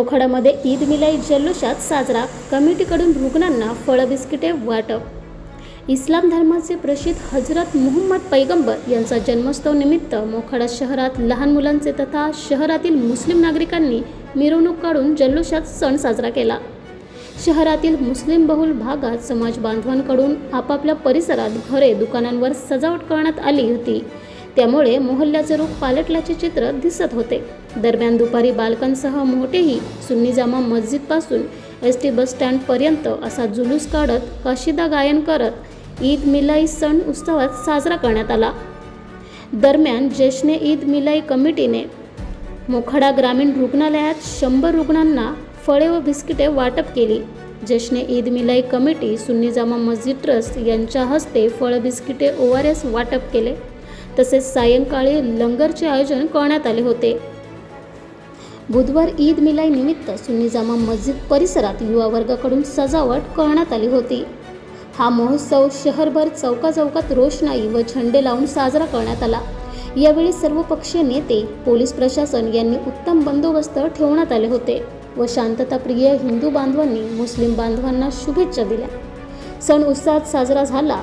मोखाड्यामध्ये ईद मिलाई जल्लोषात साजरा. कमिटीकडून रुग्णांना फळं बिस्किटे वाटप. इस्लाम धर्माचे प्रसिद्ध हजरत मुहम्मद पैगंबर यांचा जन्मोत्सव निमित्त मोखाडा शहरात लहान मुलांचे तथा शहरातील मुस्लिम नागरिकांनी मिरवणूक काढून जल्लोषात सण साजरा केला. शहरातील मुस्लिम बहुल भागात समाज बांधवांकडून आपापल्या परिसरात घरे दुकानांवर सजावट करण्यात आली होती. त्यामुळे मोहल्ल्याचे रूप पालटल्याचे चित्र दिसत होते. दरम्यान दुपारी बालकांसह मोठेही सुन्नी जामा मस्जिदपासून एस टी बसस्टँडपर्यंत असा जुलूस काढत काशिदा गायन करत ईद मिलाई सण उत्सवात साजरा करण्यात आला. दरम्यान जश्ने ईद मिलाई कमिटीने मोखाडा ग्रामीण रुग्णालयात शंभर रुग्णांना फळे व बिस्किटे वाटप केली. जश्ने ईद मिलाई कमिटी सुन्नी जामा मस्जिद ट्रस्ट यांच्या हस्ते फळ बिस्किटे ओ आर एस वाटप केले. तसेच सायंकाळी लंगरचे आयोजन करण्यात आले होते. बुधवार ईद मिलाई निमित्त सुन्नी जामा मस्जिद परिसरात युवा वर्गाकडून सजावट करण्यात आली होती. हा महोत्सव शहरभर चौकाचौकात रोषणाई व झेंडे लावून साजरा करण्यात आला. यावेळी सर्वपक्षीय नेते पोलीस प्रशासन यांनी उत्तम बंदोबस्त ठेवण्यात आले होते व शांतताप्रिय हिंदू बांधवांनी मुस्लिम बांधवांना शुभेच्छा दिल्या. सण उत्साहात साजरा झाला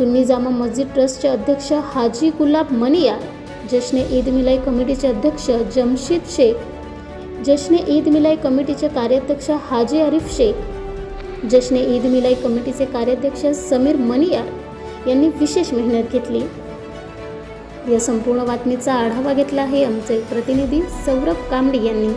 सुन्नी जामा मस्जिद ट्रस्टचे अध्यक्ष हाजी गुलाब मनिया जश्ने ईद मिलाई कमिटीचे अध्यक्ष जमशीद शेख जश्ने ईद मिलाई कमिटीचे कार्याध्यक्ष हाजी आरिफ शेख जश्ने ईद मिलाई कमिटीचे कार्याध्यक्ष समीर मनिया यांनी विशेष मेहनत घेतली. या संपूर्ण बातमीचा आढावा घेतला आहे आमचे प्रतिनिधी सौरभ कांबडी यांनी.